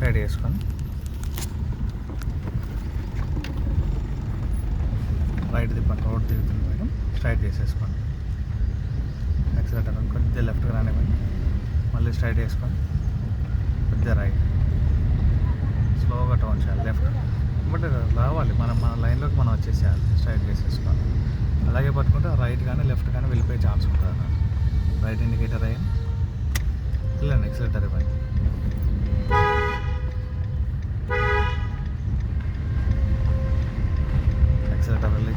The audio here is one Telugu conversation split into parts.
స్ట్రైట్ వేసుకొని రైట్ తిప్పండి రోడ్ దిగుతుంది మేడం. స్ట్రైట్ చేసేసుకోండి. యాక్సిలేటర్ కొద్దిగా లెఫ్ట్కి రానివ్వండి. మళ్ళీ స్ట్రైట్ చేసుకొని కొద్దిగా రైట్ స్లోగా టర్న్ చేయాలి. లెఫ్ట్ బట్ uh, రావాలి. మనం మన లైన్లోకి మనం వచ్చేసేయాలి. స్ట్రైట్ చేసేసుకోవాలి అలాగే పట్టుకుంటే రైట్ కానీ లెఫ్ట్ కానీ వెళ్ళిపోయే ఛాన్స్ ఉంటుంది. రైట్ ఇండికేటర్ అయ్యి వెళ్ళండి ఎక్సిలేటర్ ఇవ్వండి.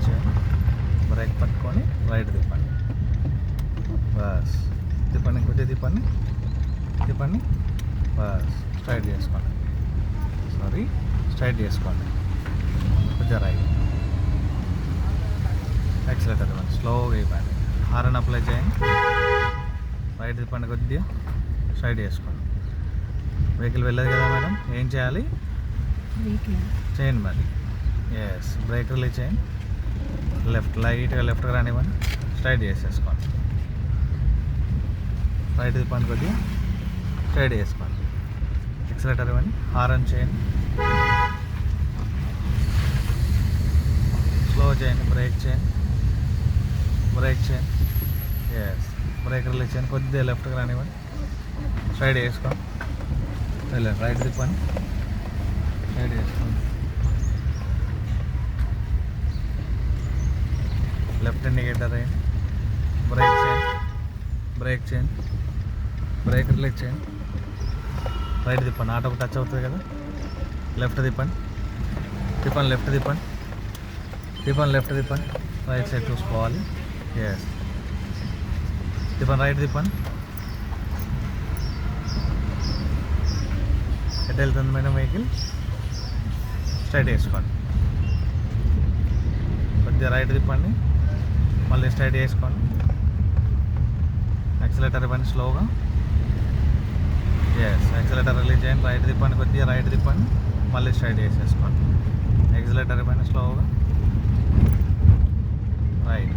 చేయండి. బ్రేక్ పట్టుకొని రైట్ తిప్పండి. బస్. తిప్పండి కొద్దిగా తిప్పండి. తిప్పండి. బస్. స్ట్రైట్ చేసుకోండి. సారీ స్ట్రైట్ చేసుకోండి. కొద్దిగా రైట్. ఎక్సిలేటర్ ఇవ్వండి స్లోగా ఇవ్వండి హారన్ అప్లై చేయండి. రైట్ తిప్పండి కొద్దిగా. స్ట్రైట్ చేసుకోండి. వెహికల్ వెళ్ళదు కదా మేడం? ఏం చేయాలి? చేయండి మరి. ఎస్ బ్రేక్ రిలీజ్ చేయండి. లెఫ్ట్ లైట్గా లెఫ్ట్గా రానివ్వండి స్ట్రైట్ చేసేసుకోండి రైట్ తిప్పండి కొద్దిగా స్ట్రైట్ చేసుకోండి ఎక్సలేటర్ ఇవ్వండి హారన్ చేయండి స్లో చేయండి బ్రేక్ చేయండి బ్రేక్ చేయండి ఎస్ బ్రేక్ రిలీజ్ చేయండి కొద్దిగా లెఫ్ట్కి రానివ్వండి స్ట్రైట్ వేసుకోండి వెళ్ళండి రైట్ తిప్పండి స్ట్రైట్ వేసుకోండి లెఫ్ట్ ఇండికేటర్ బ్రేక్ చేయండి బ్రేక్ చేయండి బ్రేక్ రిలీజ్ చేయండి రైట్ తిప్పండి ఆటోకి టచ్ అవుతుంది కదా. లెఫ్ట్ తిప్పండి తిప్పండి లెఫ్ట్ తిప్పండి తిప్పండి లెఫ్ట్ తిప్పండి రైట్ సైడ్ చూసుకోవాలి. ఎస్ తిప్పండి రైట్ తిప్పండి ఎట్ వెళ్తుంది మేడం వెహికల్? స్ట్రైట్ వేసుకోండి. కొద్దిగా రైట్ తిప్పండి మళ్ళీ స్ట్రైట్ చేసుకోండి యాక్సిలేటర్ ఇవ్వండి స్లోగా ఎస్ యాక్సిలేటర్ రిలీజ్ చేయండి రైట్ తిప్పండి కొద్దిగా రైట్ తిప్పండి మళ్ళీ స్ట్రైట్ చేసేసుకోండి. యాక్సిలేటర్ పైన స్లోగా రైట్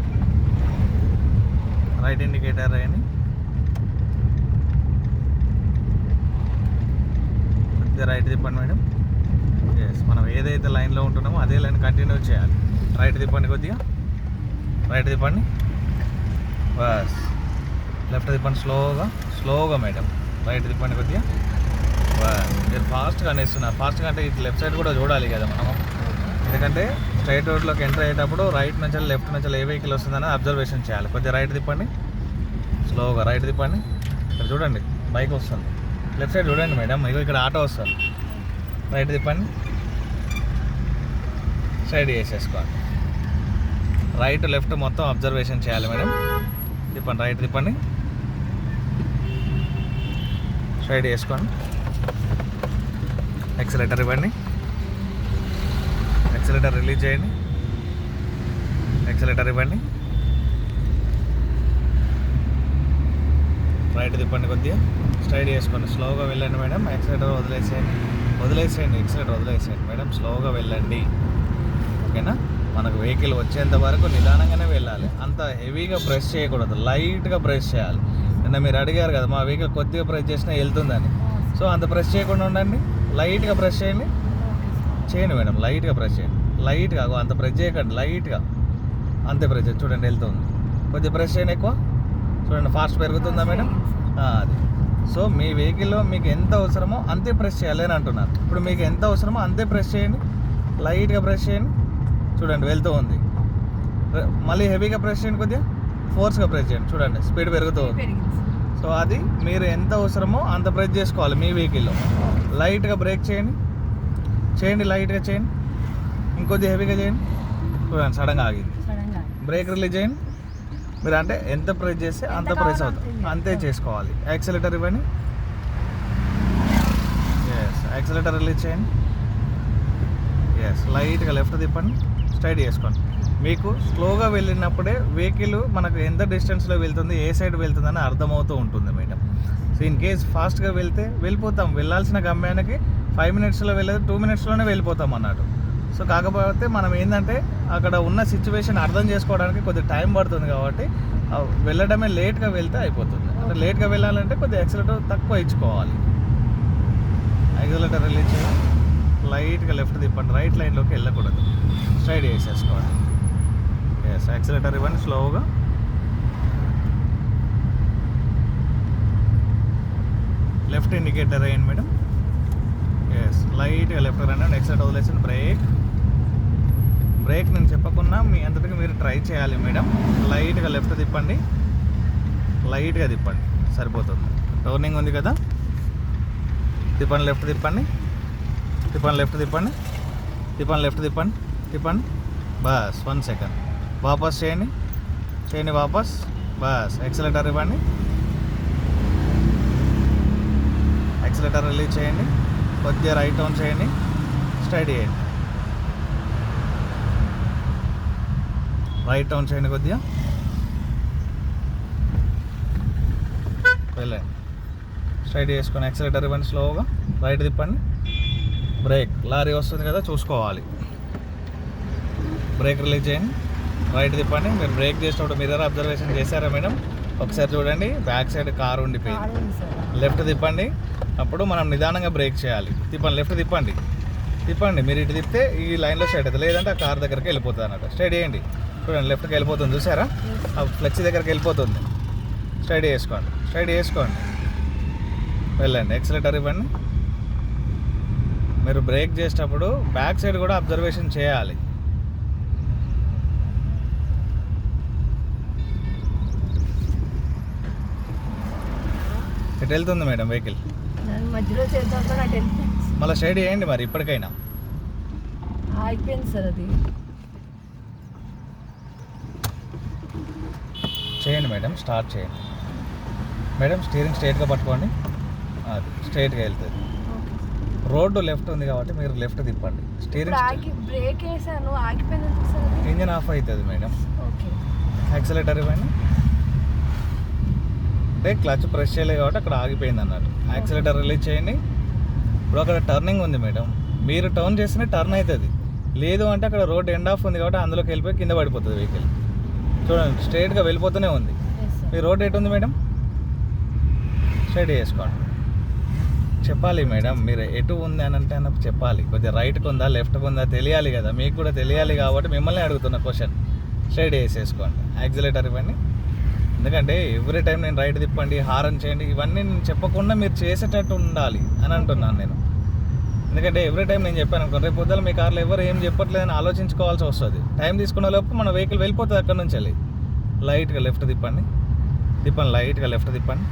రైట్ ఇండికేటర్ వేయండి కొద్దిగా రైట్ తిప్పండి మేడం. ఎస్ మనం ఏదైతే లైన్లో ఉంటున్నామో అదే లైన్ కంటిన్యూ చేయాలి. రైట్ తిప్పండి కొద్దిగా. రైట్ తిప్పండి. బస్. లెఫ్ట్ తిప్పండి స్లోగా. స్లోగా మేడం. రైట్ తిప్పండి కొద్దిగా. బస్. మీరు ఫాస్ట్గా అనేస్తున్నారు ఫాస్ట్గా అంటే ఇటు లెఫ్ట్ సైడ్ కూడా చూడాలి కదా మనము. ఎందుకంటే స్ట్రైట్ రోడ్లోకి ఎంటర్ అయ్యేటప్పుడు రైట్ నుంచి లెఫ్ట్ నుంచి ఏ వెహికల్ వస్తుందని అబ్జర్వేషన్ చేయాలి. కొద్దిగా రైట్ తిప్పండి. స్లోగా రైట్ తిప్పండి. ఇక్కడ చూడండి బైక్ వస్తుంది. లెఫ్ట్ సైడ్ చూడండి మేడం. ఇగో ఇక్కడ ఆటో వస్తుంది. రైట్ తిప్పండి. సైడ్ చేసేసుకోండి. రైట్ లెఫ్ట్ మొత్తం అబ్జర్వేషన్ చేయాలి మేడం. తిప్పండి రైట్ తిప్పండి. స్ట్రైడ్ వేసుకోండి. ఎక్సలేటర్ ఇవ్వండి. ఎక్సలేటర్ రిలీజ్ చేయండి. ఎక్సలేటర్ ఇవ్వండి. రైట్ తిప్పండి కొద్దిగా. స్ట్రైట్ చేసుకోండి స్లోగా వెళ్ళండి మేడం. ఎక్సలేటర్ వదిలేసేయండి. వదిలేసేయండి. ఎక్సలేటర్ వదిలేసేయండి మేడం. స్లోగా వెళ్ళండి. ఓకేనా మనకు వెహికల్ వచ్చేంత వరకు నిదానంగానే వెళ్ళాలి. అంత హెవీగా బ్రష్ చేయకూడదు. లైట్గా బ్రష్ చేయాలి. నిన్న మీరు అడిగారు కదా మా వెహికల్ కొద్దిగా బ్రష్ చేసినా వెళ్తుందని. సో అంత బ్రష్ చేయకుండా ఉండండి. లైట్గా బ్రష్ చేయండి. చేయండి మేడం లైట్గా బ్రష్ చేయండి. లైట్గా అంత బ్రష్ చేయకండి. లైట్గా. అంతే బ్రష్ చేయండి. చూడండి వెళ్తుంది. కొద్దిగా బ్రష్ చేయండి ఎక్కువ. చూడండి ఫాస్ట్ పెరుగుతుందా మేడం? అది. సో మీ వెహికల్లో మీకు ఎంత అవసరమో అంతే ప్రెస్ చేయాలి అని అంటున్నారు. ఇప్పుడు మీకు ఎంత అవసరమో అంతే ప్రెస్ చేయండి. లైట్గా ప్రెస్ చేయండి. చూడండి వెళ్తూ ఉంది. మళ్ళీ హెవీగా ప్రెస్ చేయండి కొద్దిగా. ఫోర్స్గా ప్రెస్ చేయండి చూడండి స్పీడ్ పెరుగుతూ ఉంది. సో అది మీరు ఎంత అవసరమో అంత ప్రెస్ చేసుకోవాలి మీ వెహికల్లో. లైట్గా బ్రేక్ చేయండి. చేయండి లైట్గా చేయండి. ఇంకొద్ది హెవీగా చేయండి. చూడండి సడన్గా ఆగింది. బ్రేక్ రిలీజ్ చేయండి. మీరు అంటే ఎంత ప్రెస్ చేస్తే అంత ప్రెస్ అవుతుంది. అంత. చేసుకోవాలి. యాక్సిలేటర్ ఇవ్వండి. ఎస్ యాక్సిలేటర్ రిలీజ్ చేయండి. ఎస్ లైట్గా లెఫ్ట్ తిప్పండి. స్ట్రైట్ చేసుకోండి. మీకు స్లోగా వెళ్ళినప్పుడే వెహికల్ మనకు ఎంత డిస్టెన్స్లో వెళ్తుంది ఏ సైడ్ వెళ్తుందని అర్థమవుతూ ఉంటుంది మేడం. సో ఇన్ కేస్ ఫాస్ట్గా వెళ్తే వెళ్ళిపోతాం. వెళ్ళాల్సిన గమ్యానికి ఫైవ్ మినిట్స్లో వెళ్ళేది టూ మినిట్స్లోనే వెళ్ళిపోతాం అన్నట్టు. సో కాకపోతే మనం ఏంటంటే అక్కడ ఉన్న సిచ్యువేషన్ అర్థం చేసుకోవడానికి కొద్దిగా టైం పడుతుంది కాబట్టి వెళ్ళడమే లేట్గా వెళ్తే అయిపోతుంది. అంటే లేట్గా వెళ్ళాలంటే కొద్దిగా ఎక్సలేటర్ తక్కువ ఇచ్చుకోవాలి. యాక్సిలేటర్ రిలీజ్ చేయండి లైట్గా లెఫ్ట్ తిప్పండి రైట్ లైన్లోకి వెళ్ళకూడదు. స్ట్రైట్ చేసేసుకోండి. ఎస్ యాక్సిలేటర్ ఇవ్వండి స్లోగా. లెఫ్ట్ ఇండికేటర్ వేయండి మేడం. ఎస్ లైట్గా లెఫ్ట్ రండి నెక్స్ట్ సైడ్ వదిలేసిన బ్రేక్. బ్రేక్ నేను చెప్పకుండా మీ అంతటికి మీరు ట్రై చేయాలి మేడం. లైట్గా లెఫ్ట్ తిప్పండి లైట్గా తిప్పండి. సరిపోతుంది. టర్నింగ్ ఉంది కదా? తిప్పండి లెఫ్ట్ తిప్పండి. తిప్పండి లెఫ్ట్ తిప్పండి. తిప్పండి లెఫ్ట్ తిప్పండి. తిప్పండి. బస్ వన్ సెకండ్. వాపస్ చేయండి. చేయండి వాపస్. బస్ ఎక్సలేటర్ ఇవ్వండి. ఎక్సలేటర్ రిలీజ్ చేయండి. కొద్దిగా రైట్ ఆన్ చేయండి. స్ట్రైట్ చేయండి. రైట్ ఆన్ చేయండి కొద్దిగా. వెళ్ళండి. స్ట్రైట్ చేసుకొని ఎక్సలేటర్ ఇవ్వండి స్లోగా రైట్ తిప్పండి. బ్రేక్. లారీ వస్తుంది కదా చూసుకోవాలి. బ్రేక్ రిలీజ్ చేయండి. రైట్ తిప్పండి. మీరు బ్రేక్ చేసినప్పుడు మిర్రర్ అబ్జర్వేషన్ చేశారా మేడం? ఒకసారి చూడండి. బ్యాక్ సైడ్ కారు ఉండిపోయింది. లెఫ్ట్ తిప్పండి. అప్పుడు మనం నిదానంగా బ్రేక్ చేయాలి. తిప్పండి. లెఫ్ట్ తిప్పండి. తిప్పండి. మీరు ఇటు తిప్పితే ఈ లైన్లో స్ట్రైట్ అవుతుంది. లేదంటే ఆ కార్ దగ్గరికి వెళ్ళిపోతుంది అన్నట్టు స్ట్రైట్ చేయండి. చూడండి లెఫ్ట్కి వెళ్ళిపోతుంది. చూసారా? ఆ ఫ్లెక్సీ దగ్గరికి వెళ్ళిపోతుంది. స్ట్రైట్ చేసుకోండి. స్ట్రైట్ చేసుకోండి. వెళ్ళండి. ఎక్సలేటర్ ఇవ్వండి. మీరు బ్రేక్ చేసేటప్పుడు బ్యాక్ సైడ్ కూడా అబ్జర్వేషన్ చేయాలి. ఎటు వెళ్తుంది మేడం వెహికల్? మళ్ళీ స్ట్రైట్ చేయండి మరి ఇప్పటికైనా. అయిపోయింది సార్ అది. చేయండి మేడం స్టార్ట్ చేయండి. మేడం స్టీరింగ్ స్ట్రైట్గా పట్టుకోండి. అది స్ట్రైట్గా వెళ్తుంది. రోడ్డు లెఫ్ట్ ఉంది కాబట్టి మీరు లెఫ్ట్ తిప్పండి. స్టీరింగ్ ఆగి బ్రేక్ వేసాను ఆగిపోయింది ఎందుకు సార్ అది ఇంజిన్ ఆఫ్ అవుతుంది మేడం. ఓకే. యాక్సిలేటర్ ఇవ్వండి. అంటే క్లచ్ ప్రెస్ చేయలేదు కాబట్టి అక్కడ ఆగిపోయింది అన్నట్టు. యాక్సిలేటర్ రిలీజ్ చేయండి. ఇప్పుడు అక్కడ టర్నింగ్ ఉంది మేడం. మీరు టర్న్ చేస్తేనే టర్న్ అవుతుంది. లేదు అంటే అక్కడ రోడ్ ఎండ్ ఆఫ్ ఉంది కాబట్టి అందులోకి వెళ్ళిపోయి కింద పడిపోతుంది వెహికల్ చూడండి స్ట్రైట్గా వెళ్ళిపోతూనే ఉంది. మీ రోడ్ ఎటు ఉంది మేడం? స్ట్రైట్ చేసుకోండి చెప్పాలి మేడం. మీరు ఎటు ఉంది అని అంటే అన్నప్పుడు చెప్పాలి. కొద్దిగా రైట్కి ఉందా లెఫ్ట్కి ఉందా తెలియాలి కదా. మీకు కూడా తెలియాలి కాబట్టి మిమ్మల్ని అడుగుతున్న క్వశ్చన్ స్ట్రైట్ వేసేసుకోండి. యాక్సిలేటర్ ఇవ్వండి. ఎందుకంటే ఎవ్రీ టైం నేను రైట్ తిప్పండి హారన్ చేయండి ఇవన్నీ నేను చెప్పకుండా మీరు చేసేటట్టు ఉండాలి అని అంటున్నాను నేను. ఎందుకంటే ఎవ్రీ టైం నేను చెప్పాను అనుకో రేపు పొద్దున మీ కార్లో ఎవరు ఏం చెప్పట్లేదని ఆలోచించుకోవాల్సి వస్తుంది. టైం తీసుకున్న లోపు మన వెహికల్ వెళ్ళిపోతుంది అక్కడ నుంచి వెళ్ళి. లైట్గా లెఫ్ట్ తిప్పండి. తిప్పండి లైట్గా లెఫ్ట్ తిప్పండి.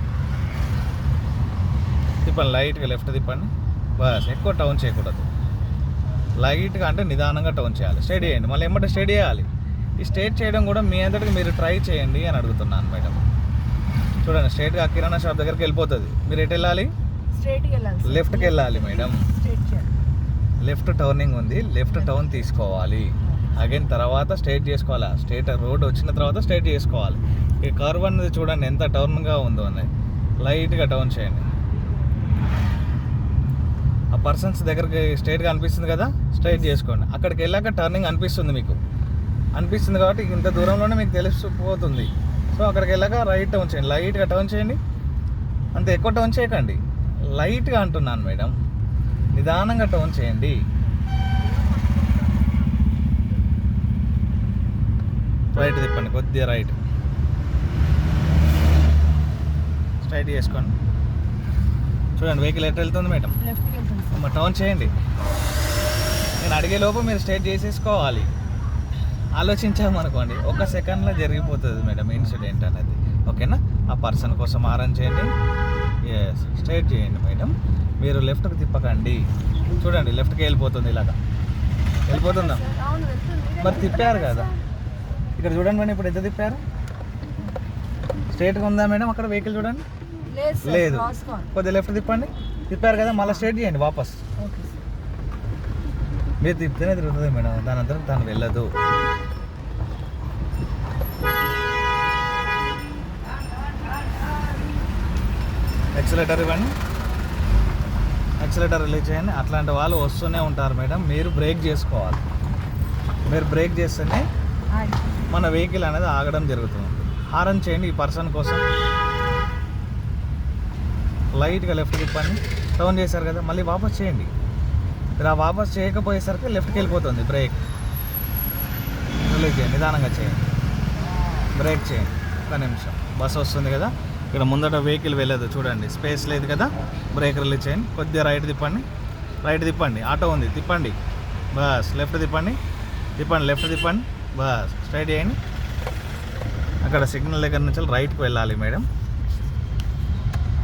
తిప్పండి లైట్గా లెఫ్ట్ తిప్పండి. బస్ ఎక్కువ టౌన్ చేయకూడదు. లైట్గా అంటే నిదానంగా టౌన్ చేయాలి. స్టడీ చేయండి. మళ్ళీ ఏమంటే స్టడీ చేయాలి. ఈ స్టేట్ చేయడం కూడా మీ అంతటికి మీరు ట్రై చేయండి అని అడుగుతున్నాను మేడం. చూడండి స్ట్రైట్గా కిరాణా షాప్ దగ్గరికి వెళ్ళిపోతుంది. మీరు ఎటు వెళ్ళాలి? లెఫ్ట్కి వెళ్ళాలి మేడం. లెఫ్ట్ టర్నింగ్ ఉంది. లెఫ్ట్ టర్న్ తీసుకోవాలి. అగైన్ తర్వాత స్ట్రైట్ చేసుకోవాలి? స్ట్రైట్ రోడ్ వచ్చిన తర్వాత స్ట్రైట్ చేసుకోవాలి. ఈ కర్వ్ అనేది చూడండి ఎంత టర్న్గా ఉందో అని లైట్గా టర్న్ చేయండి. పర్సన్స్ దగ్గరికి స్ట్రైట్గా అనిపిస్తుంది కదా? స్ట్రైట్ చేసుకోండి. అక్కడికి వెళ్ళాక టర్నింగ్ అనిపిస్తుంది మీకు. అనిపిస్తుంది కాబట్టి ఇంత దూరంలోనే మీకు తెలిసిపోతుంది. సో అక్కడికి వెళ్ళాక రైట్ టర్న్ చేయండి. లైట్గా టర్న్ చేయండి. అంత ఎక్కువ టర్న్ చేయకండి. లైట్గా అంటున్నాను మేడం. నిదానంగా టర్న్ చేయండి. రైట్ తిప్పండి. కొద్దిగా రైట్ స్ట్రైట్ చేసుకోండి. చూడండి వెహికల్ ఎట్లా వెళ్తుంది మేడం? అమ్మ టర్న్ చేయండి. నేను అడిగే లోపు మీరు స్ట్రైట్ చేసేసుకోవాలి. ఆలోచించామనుకోండి ఒక సెకండ్లో జరిగిపోతుంది మేడం ఇన్సిడెంట్ అనేది. ఓకేనా? ఆ పర్సన్ కోసం ఆరన్ చేయండి. ఎస్ స్ట్రైట్ చేయండి మేడం. మీరు లెఫ్ట్కి తిప్పకండి. చూడండి లెఫ్ట్కి వెళ్ళిపోతుంది ఇలాగా. వెళ్ళిపోతుందా? మరి తిప్పారు కదా. ఇక్కడ చూడండి మేడం ఇప్పుడు ఎంత తిప్పారు? స్ట్రైట్గా ఉందా మేడం అక్కడ వెహికల్ చూడండి? లేదు కొద్దిగా లెఫ్ట్ తిప్పండి. తిప్పారు కదా మళ్ళీ స్ట్రైట్ చేయండి వాపస్. మీరు తిప్పితేనే తిరుగుతుంది మేడం. దాని అంతా తను వెళ్ళదు. ఎక్సలేటర్ ఇవ్వండి. ఎక్సలేటర్ రిలీజ్ చేయండి. అట్లాంటి వాళ్ళు వస్తూనే ఉంటారు మేడం. మీరు బ్రేక్ చేసుకోవాలి. మీరు బ్రేక్ చేస్తేనే. మన వెహికల్ అనేది ఆగడం జరుగుతుంది. హారన్ చేయండి ఈ పర్సన్ కోసం. లైట్గా లెఫ్ట్ తిప్పండి. టర్న్ చేశారు కదా మళ్ళీ వాపస్ చేయండి. మీరు ఆ వాపస్ చేయకపోయేసరికి లెఫ్ట్కి వెళ్ళిపోతుంది బ్రేక్. రిలీజ్ చేయండి నిదానంగా చేయండి. బ్రేక్ చేయండి. ఒక నిమిషం. బస్సు వస్తుంది కదా ఇక్కడ ముందట వెహికల్ వెళ్ళదు చూడండి. స్పేస్ లేదు కదా బ్రేక్ రిలీజ్ చేయండి. కొద్దిగా రైట్ తిప్పండి. రైట్ తిప్పండి. ఆటో ఉంది తిప్పండి. బస్ లెఫ్ట్ తిప్పండి. తిప్పండి లెఫ్ట్ తిప్పండి. బస్ స్ట్రైట్ చేయండి. అక్కడ సిగ్నల్ దగ్గర నుంచి రైట్కి వెళ్ళాలి మేడం.